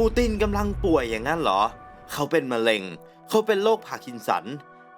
ปูตินกำลังป่วยอย่างนั้นเหรอ เขาเป็นมะเร็ง เขาเป็นโรคพาร์กินสัน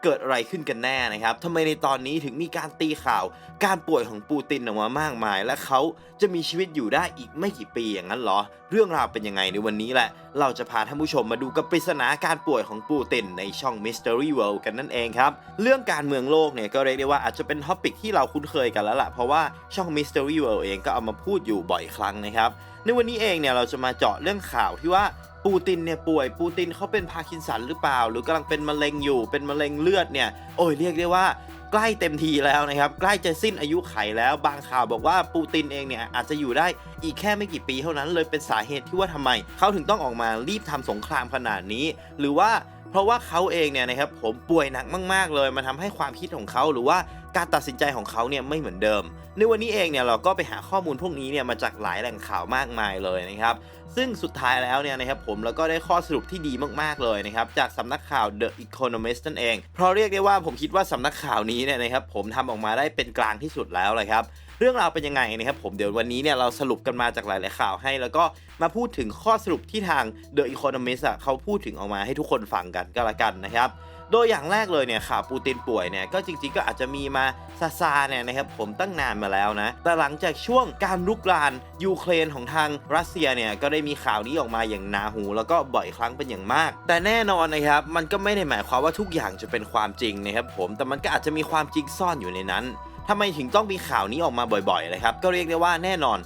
เกิดอะไรขึ้นกันแน่นะครับทำไมในตอนนี้ถึงมีการตีข่าว การป่วยของปูตินออกมามากมาย และเขาจะมีชีวิตอยู่ได้อีกไม่กี่ปีอย่างนั้นเหรอ เรื่องราวเป็นยังไงในวันนี้แหละ เราจะพาท่านผู้ชมมาดูกับปริศนาการป่วยของปูตินในช่อง Mystery World กันนั่นเองครับ เรื่องการเมืองโลกเนี่ยก็เรียกได้ว่าอาจจะเป็นท็อปิกที่เราคุ้นเคยกันแล้วล่ะ เพราะว่าช่อง Mystery World เองก็เอามาพูดอยู่บ่อยครั้งนะครับในวันนี้เองเนี่ยเราจะมาเจาะเรื่องข่าวที่ว่าปูตินเนี่ยป่วยปูตินเขาเป็นพาร์กินสันหรือเปล่า หรือกำลังเป็นมะเร็งอยู่เป็นมะเร็งเลือดเนี่ยโอ้ยเรียกได้ว่าใกล้เต็มทีแล้วนะครับ ใกล้จะสิ้นอายุไขแล้วบางข่าวบอกว่าปูตินเองเนี่ยอาจจะอยู่ได้อีกแค่ไม่กี่ปีเท่านั้นเลยเป็นสาเหตุที่ว่าทำไมเขาถึงต้องออกมารีบทำสงครามขนาดนี้ หรือว่า เพราะว่าเขาเองเนี่ยนะครับผมป่วยหนักมาก ๆ เลยมันทำให้ความคิดของเขาหรือว่าการตัดสินใจของเขาเนี่ยไม่เหมือนเดิม ในวันนี้เองเนี่ยเราก็ไปหาข้อมูลพวกนี้เนี่ยมาจากหลายแหล่งข่าวมากมายเลยนะครับซึ่งสุดท้ายแล้วเนี่ยนะครับผมแล้วก็ได้ข้อสรุปที่ดีมากๆเลยนะครับจากสำนักข่าว The Economist นั่นเอง เพราะเรียกได้ว่าผมคิดว่าสำนักข่าวนี้เนี่ยนะครับผมทำออกมาได้เป็นกลางที่สุดแล้วเลยครับ เรื่องราวเป็นยังไงนะครับผมเดี๋ยววันนี้เนี่ยเราสรุปกันมาจากหลาย ๆ ข่าวให้ แล้วก็มาพูดถึงข้อสรุปที่ทาง The Economist อะเขาพูดถึงออกมาให้ทุกคนฟังกันก็แล้วกันนะครับโดยอย่างแรกเลยเนี่ยข่าวปูตินป่วยเนี่ยก็จริงๆก็อาจจะมีมาซาซาเนี่ยนะครับผมตั้งนานมาแล้วนะ แต่หลังจากช่วงการลุกรานยูเครนของทางรัสเซียเนี่ยก็ได้มีข่าวนี้ออกมาอย่างนาหู แล้วก็บ่อยครั้งเป็นอย่างมาก แต่แน่นอนนะครับมันก็ไม่ได้หมายความว่าทุกอย่างจะเป็นความจริงนะครับผมแต่มันก็อาจจะมีความจริงซ่อนอยู่ในนั้น ทำไมถึงต้องมีข่าวนี้ออกมาบ่อยๆนะครับก็เรียกได้ว่าแน่นอน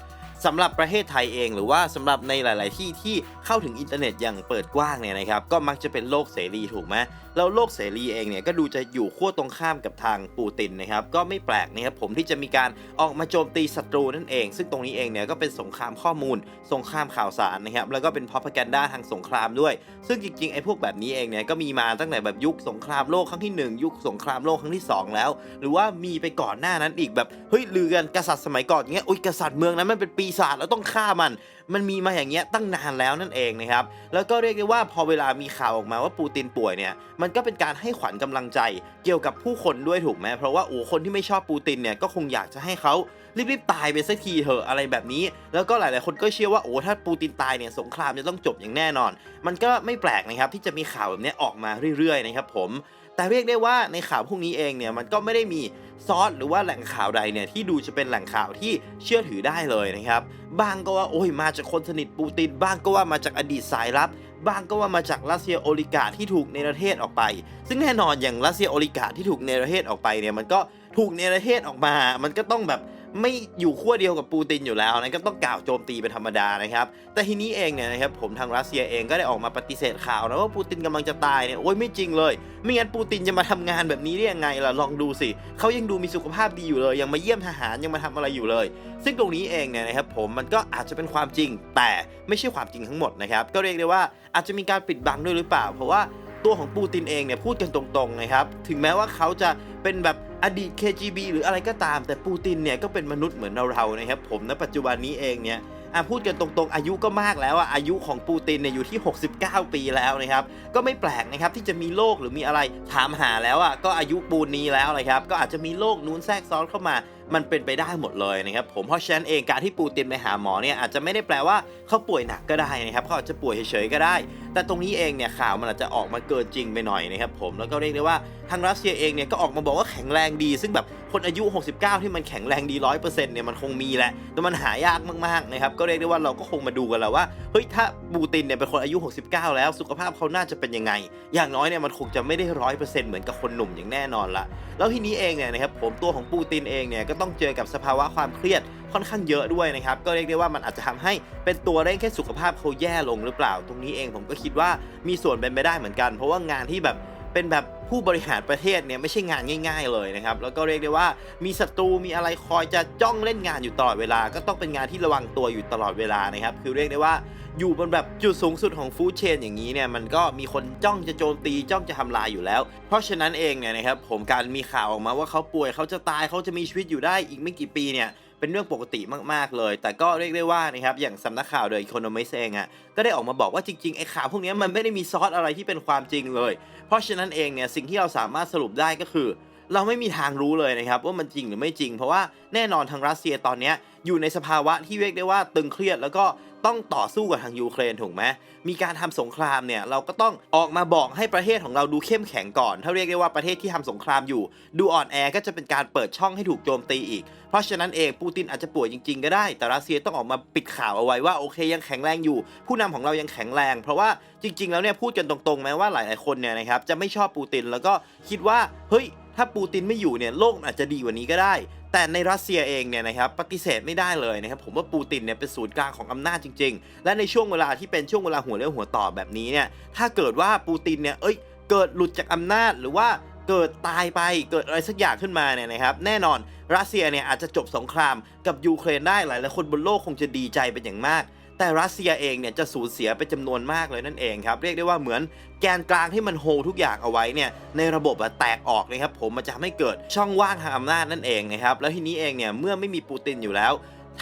สำหรับประเทศไทยเอง หรือว่าสำหรับในหลาย ๆ ที่ที่เข้าถึงอินเทอร์เน็ตอย่างเปิดกว้างเนี่ยนะครับก็มักจะเป็นโลกเสรีถูกไหมแล้วโลกเสรีเองเนี่ยก็ดูจะอยู่ขั้วตรงข้ามกับทางปูตินนะครับก็ไม่แปลกนะครับผมที่จะมีการออกมาโจมตีศัตรูนั่นเอง ซึ่งตรงนี้เองเนี่ยก็เป็นสงครามข้อมูล สงครามข่าวสารนะครับแล้วก็เป็นพ r o p a g a n d a ทางสงครามด้วย ซึ่งจริงๆไอ้พวกแบบนี้เองเนี่ยก็มีมาตั้งแต่แบบยุคสงครามโลกครั้งที่ 1 ยุคสงครามโลกครั้งที่ 2 แล้ว หรือว่ามีไปก่อนหน้านั้นอีกแบบเฮ้ยลือกันกษัตริย์สมัยก่อนอย่างเงี้ยอุ้ยกษัตริย์เมืองนั้นมันเป็นปีศาจแล้วต้องฆ่ามัน มันมีมาอย่างเงี้ยตั้งนานแล้วนั่นเองนะครับแล้วก็เรียกได้ว่าพอเวลามีข่าวออกมาว่าปูตินป่วยเนี่ยมันก็เป็นการให้ขวัญกำลังใจ เกี่ยวกับผู้คนด้วยถูกไหมเพราะว่าโอ้คนที่ไม่ชอบปูตินเนี่ยก็คงอยากจะให้เขารีบๆตายไปสักทีเถอะอะไรแบบนี้ แล้วก็หลายๆคนก็เชื่อว่าโอ้ถ้าปูตินตายเนี่ยสงครามจะต้องจบอย่างแน่นอน มันก็ไม่แปลกนะครับที่จะมีข่าวแบบนี้ออกมาเรื่อยๆนะครับผมแต่เรียกได้ว่าในข่าวพวกนี้เองเนี่ยมันก็ไม่ได้มีซอสหรือว่าแหล่งข่าวใดเนี่ยที่ดูจะเป็นแหล่งข่าวที่เชื่อถือได้เลยนะครับบางก็ว่าโอ้ยมาจากคนสนิทปูตินบ้างก็ว่ามาจากอดีตสายลับ บ้างก็ว่ามาจากรัสเซียโอลิกาที่ถูกเนรเทศออกไป ซึ่งแน่นอนอย่างรัสเซียโอลิกาที่ถูกเนรเทศออกไปเนี่ยมันก็ถูกเนรเทศออกมา มันก็ต้องแบบ ไม่อยู่ขั้วเดียวกับปูตินอยู่แล้วนะก็ต้องกล่าวโจมตีเป็นธรรมดานะครับ แต่ทีนี้เองเนี่ยนะครับผมทางรัสเซียเองก็ได้ออกมาปฏิเสธข่าวนะว่าปูตินกำลังจะตายเนี่ยโอ้ยไม่จริงเลย ไม่งั้นปูตินจะมาทำงานแบบนี้ได้ยังไงล่ะลองดูสิเขายังดูมีสุขภาพดีอยู่เลย ยังมาเยี่ยมทหารยังมาทำอะไรอยู่เลย ซึ่งตรงนี้เองเนี่ยนะครับผมมันก็อาจจะเป็นความจริง แต่ไม่ใช่ความจริงทั้งหมดนะครับก็เรียกได้ว่าอาจจะมีการปิดบังด้วยหรือเปล่า เพราะว่าตัวของปูตินเองเนี่ยพูดกันตรงๆนะครับถึงแม้ว่าเขาจะเป็นแบบ อดีต KGB หรืออะไรก็ตาม แต่ปูตินเนี่ยก็เป็นมนุษย์เหมือนเราๆนะครับผมณปัจจุบันนี้เองเนี่ยอะพูดกันตรงๆ อายุก็มากแล้วอะอายุของปูตินเนี่ยอยู่ที่ 69 ปีแล้วนะครับ ก็ไม่แปลกนะครับที่จะมีโรคหรือมีอะไรถามหาแล้วอะก็อายุปูนนี้แล้วนะครับ ก็อาจจะมีโรคนู้นแทรกซ้อนเข้ามา มันเป็นไปได้หมดเลยนะครับผมเพราะฉะนั้นเองการที่ปูตินไปหาหมอเนี่ยอาจจะไม่ได้แปลว่าเขาป่วยหนักก็ได้นะครับเขาอาจจะป่วยเฉยๆก็ได้ แต่ตรงนี้เองเนี่ยข่าวมันอาจจะออกมาเกินจริงไปหน่อยนะครับผมแล้วก็เรียกได้ว่าทางรัสเซียเองเนี่ยก็ออกมาบอกว่าแข็งแรงดี ซึ่งแบบคนอายุ 69 ที่มันแข็งแรงดี 100%เนี่ยมันคงมีแหละแต่มันหายากมากๆนะครับก็เรียกได้ว่าเราก็คงมาดูกันแล้วว่าเฮ้ยถ้าปูตินเนี่ยเป็นคนอายุ 69 แล้วสุขภาพเขาน่าจะเป็นยังไง อย่างน้อยเนี่ยมันคงจะไม่ได้ร้อยเปอร์เซ็นต์เหมือนกับคนหนุ่มอย่างแน่นอนละแล้วทีนี้เองเนี่ยนะครับผมตัวของปูตินเองเนี่ยก็ต้องเจอกับสภาวะความเครียดค่อนข้างเยอะด้วยนะครับ ก็เรียกได้ว่ามันอาจจะทำให้เป็นตัวเร่งแค่สุขภาพเขาแย่ลงหรือเปล่า ตรงนี้เองผมก็คิดว่ามีส่วนเป็นไปได้เหมือนกัน เพราะว่างานที่แบบเป็นแบบ ผู้บริหารประเทศเนี่ยไม่ใช่งานง่าย ๆ เลยนะครับ แล้วก็เรียกได้ว่ามีศัตรูมีอะไรคอยจะจ้องเล่นงานอยู่ตลอดเวลา ก็ต้องเป็นงานที่ระวังตัวอยู่ตลอดเวลานะครับคือเรียกได้ว่าอยู่บนแบบจุดสูงสุดของฟู้ดเชนอย่างนี้เนี่ยมันก็มีคนจ้องจะโจมตีจ้องจะทำลายอยู่แล้ว เพราะฉะนั้นเองเนี่ยนะครับผมการมีข่าวออกมาว่าเขาป่วยเขาจะตายเขาจะมีชีวิตอยู่ได้อีกไม่กี่ปีเนี่ย เป็นเรื่องปกติมากๆเลย แต่ก็เรียกได้ว่านะครับอย่างสำนักข่าว The Economist เองอะ่ะก็ได้ออกมาบอกว่าจริงๆไอ้ข่าวพวกนี้มันไม่ได้มีซอสอะไรที่เป็นความจริงเลย เพราะฉะนั้นเองเนี่ยสิ่งที่เราสามารถสรุปได้ก็คือ เราไม่มีทางรู้เลยนะครับว่ามันจริงหรือไม่จริง เพราะว่าแน่นอนทางรัสเซียตอนนี้อยู่ในสภาวะที่เรียกได้ว่าตึงเครียดแล้วก็ต้องต่อสู้กับทางยูเครนถูกไหมมีการทำสงครามเนี่ยเราก็ต้องออกมาบอกให้ประเทศของเราดูเข้มแข็งก่อน ถ้าเรียกได้ว่าประเทศที่ทำสงครามอยู่ ดูอ่อนแอก็จะเป็นการเปิดช่องให้ถูกโจมตีอีก เพราะฉะนั้นเองปูตินอาจจะป่วยจริงๆก็ได้ แต่รัสเซียต้องออกมาปิดข่าวเอาไว้ว่าโอเคยังแข็งแรงอยู่ ผู้นำของเรายังแข็งแรง เพราะว่าจริง ๆ แล้วเนี่ยพูดกันตรงๆ แม้ว่าหลายๆคนเนี่ยนะครับจะไม่ชอบปูตินแล้วก็คิดว่าเฮ้ย ถ้าปูตินไม่อยู่เนี่ยโลกอาจจะดีกว่านี้ก็ได้ แต่ในรัสเซียเองเนี่ยนะครับปฏิเสธไม่ได้เลยนะครับผมว่าปูตินเนี่ยเป็นศูนย์กลางของอำนาจจริง ๆ และในช่วงเวลาที่เป็นช่วงเวลาหัวเรี่ยวหัวต่อแบบนี้เนี่ยถ้าเกิดว่าปูตินเนี่ยเอ้ยเกิดหลุดจากอำนาจหรือว่าเกิดตายไปเกิดอะไรสักอย่างขึ้นมาเนี่ยนะครับแน่นอนรัสเซียเนี่ยอาจจะจบสงครามกับยูเครนได้หลายๆคนบนโลกคงจะดีใจเป็นอย่างมาก แต่รัสเซียเองเนี่ยจะสูญเสียไปจำนวนมากเลยนั่นเองครับ เรียกได้ว่าเหมือนแกนกลางที่มันโฮทุกอย่างเอาไว้เนี่ยในระบบอะแตกออกนะครับผมมันจะทำให้เกิดช่องว่างทางอำนาจนั่นเองนะครับแล้วทีนี้เองเนี่ยเมื่อไม่มีปูตินอยู่แล้ว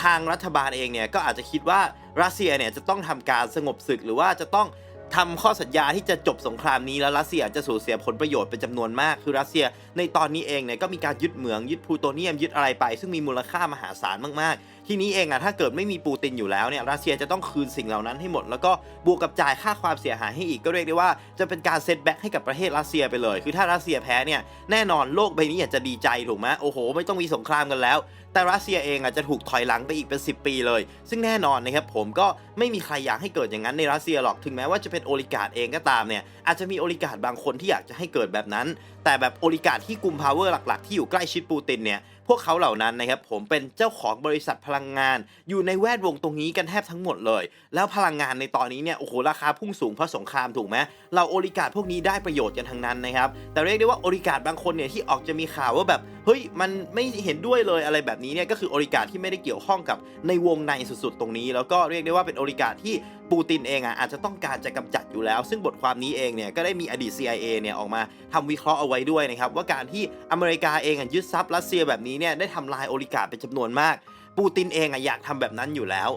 ทางรัฐบาลเองเนี่ยก็อาจจะคิดว่ารัสเซียเนี่ยจะต้องทำการสงบศึกหรือว่าจะต้องทำข้อสัญญาที่จะจบสงครามนี้แล้วรัสเซียจะสูญเสียผลประโยชน์เป็นจำนวนมาก คือรัสเซียในตอนนี้เองเนี่ยก็มีการยึดเหมืองยึดพลูโตเนียมยึดอะไรไป ซึ่งมีมูลค่ามหาศาลมากๆทีนี้เองอะถ้าเกิดไม่มีปูตินอยู่แล้วเนี่ยรัสเซียจะต้องคืนสิ่งเหล่านั้นให้หมด แล้วก็บวกกับจ่ายค่าความเสียหายให้อีกก็เรียกได้ว่าจะเป็นการเซตแบ็กให้กับประเทศรัสเซียไปเลย คือถ้ารัสเซียแพ้เนี่ยแน่นอนโลกใบนี้อยากจะดีใจถูกไหมโอ้โห ไม่ต้องมีสงครามกันแล้ว แต่รัสเซียเองอาจจะถูกถอยหลังไปอีกเป็น 10 ปีเลย ซึ่งแน่นอนนะครับผมก็ไม่มีใครอยากให้เกิดอย่างนั้นในรัสเซียหรอกถึงแม้ว่าจะเป็นโอลิการ์ดเองก็ตามเนี่ยอาจจะมีโอลิการ์ดบางคนที่อยากจะให้เกิดแบบนั้น แต่แบบโอลิการ์ดที่กลุ่มพาวเวอร์หลัก ๆ ที่อยู่ใกล้ชิดปูตินเนี่ย วกเขาเหล่านั้นนะครับผมเป็นเจ้าของบริษัทพลังงาน อยู่ในแวดวงตรงนี้กันแทบทั้งหมดเลย แล้วพลังงานในตอนนี้เนี่ยโอ้โหราคาพุ่งสูงเพราะสงครามถูกไหมเราโอลิการพวกนี้ได้ประโยชน์กันทั้งนั้นนะครับแต่เรียกได้ว่าโอลิการบางคนเนี่ยที่ออกจะมีข่าวว่าแบบเฮ้ยมันไม่เห็นด้วยเลยอะไรแบบนี้เนี่ยก็คือโอลิการที่ไม่ได้เกี่ยวข้องกับในวงในสุดๆ ตรงนี้ แล้วก็เรียกได้ว่าเป็นโอลิการที่ปูตินเองอะอาจจะต้องการจะกำจัดอยู่แล้ว ซึ่งบทความนี้เองเนี่ยก็ได้มีอดีต CIA เนี่ยออกมาทำวิเคราะห์เอาไว้ด้วยนะครับว่าการที่อเมริกาเองยึดทรัพย์รัสเซียแบบนี้เนี่ยได้ทำลายโอลิการ์เป็นจำนวนมาก ปูตินเองอะอยากทำแบบนั้นอยู่แล้ว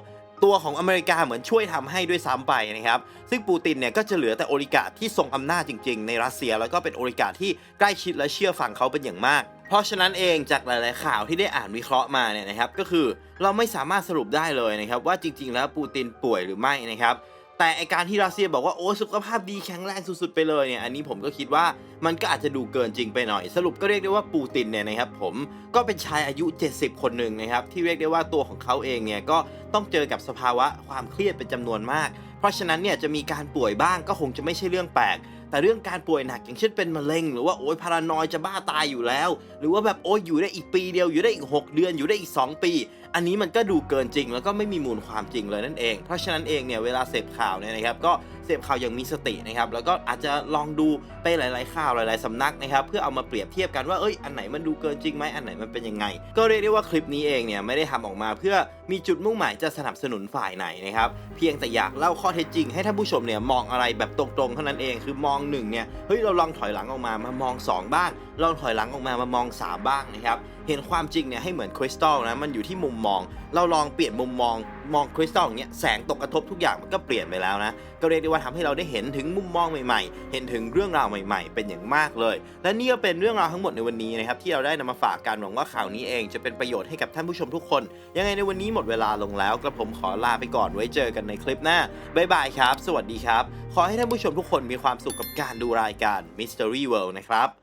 ตัวของอเมริกาเหมือนช่วยทำให้ด้วยซ้ำไปนะครับ ซึ่งปูตินเนี่ยก็จะเหลือแต่โอลิการ์ที่ทรงอำนาจจริง ๆ ในรัสเซีย แล้วก็เป็นโอลิการ์ที่ใกล้ชิดและเชื่อฟังเขาเป็นอย่างมากเพราะฉะนั้นเองจากหลาย ๆ ข่าวที่ได้อ่านวิเคราะห์มาเนี่ยนะครับก็คือเราไม่สามารถสรุปได้เลยนะครับว่าจริง ๆ แล้วปูตินป่วยหรือไม่นะครับ แต่ไอการที่รัสเซียบอกว่าโอ้สุขภาพดีแข็งแรงสุดๆไปเลยเนี่ยอันนี้ผมก็คิดว่ามันก็อาจจะดูเกินจริงไปหน่อย สรุปก็เรียกได้ว่าปูตินเนี่ยนะครับผมก็เป็นชายอายุ 70 คนหนึ่งนะครับที่เรียกได้ว่าตัวของเขาเองเนี่ยก็ต้องเจอกับสภาวะความเครียดเป็นจำนวนมาก เพราะฉะนั้นเนี่ยจะมีการป่วยบ้างก็คงจะไม่ใช่เรื่องแปลก แต่เรื่องการป่วยหนักอย่างเช่นเป็นมะเร็ง หรือว่าโอ๊ยพารานอยจะบ้าตายอยู่แล้ว หรือว่าแบบโอ๊ยอยู่ได้อีกปีเดียวอยู่ได้อีก 6 เดือนอยู่ได้อีก 2 ปี อันนี้มันก็ดูเกินจริง แล้วก็ไม่มีมูลความจริงเลยนั่นเอง เพราะฉะนั้นเองเนี่ยเวลาเสพข่าวเนี่ยนะครับก็เสพข่าวอย่างมีสตินะครับแล้วก็อาจจะลองดูไปหลาย ๆ ข่าวหลาย ๆสำนักนะครับเพื่อเอามาเปรียบเทียบกันว่าเอ้ยอันไหนมันดูเกินจริงไหมอันไหนมันเป็นยังไง ก็เรียกได้ว่าคลิปนี้เองเนี่ยไม่ได้ทำออกมาเพื่อมีจุดมุ่งหมายจะสนับสนุนฝ่ายไหนนะครับเพียงแต่อยากเล่าข้อเท็จจริงให้ท่านผู้ชมเนี่ยมองอะไรแบบตรงๆเท่านั้นเองคือมองหนึ่งเนี่ยเฮ้ยเราลองถอยหลังออกมามามองสองบ้างลองถอยหลังออกมามามองสามบ้างนะครับ เห็นความจริงเนี่ยให้เหมือนคริสตัลนะมันอยู่ที่มุมมอง เราลองเปลี่ยนมุมมองมองคริสตัลอย่างเงี้ยแสงตกกระทบทุกอย่างมันก็เปลี่ยนไปแล้วนะ ก็เรียกได้ว่าทำให้เราได้เห็นถึงมุมมองใหม่ๆ เห็นถึงเรื่องราวใหม่ ๆ เป็นอย่างมากเลย และนี่ก็เป็นเรื่องราวทั้งหมดในวันนี้นะครับที่เราได้นำมาฝากกันหวังว่าข่าวนี้เองจะเป็นประโยชน์ให้กับท่านผู้ชมทุกคน ยังไงในวันนี้หมดเวลาลงแล้วกระผมขอลาไปก่อนไว้เจอกันในคลิปหน้าบ๊ายบายครับ สวัสดีครับ ขอให้ท่านผู้ชมทุกคนมีความสุขกับการดูรายการ Mystery World นะครับ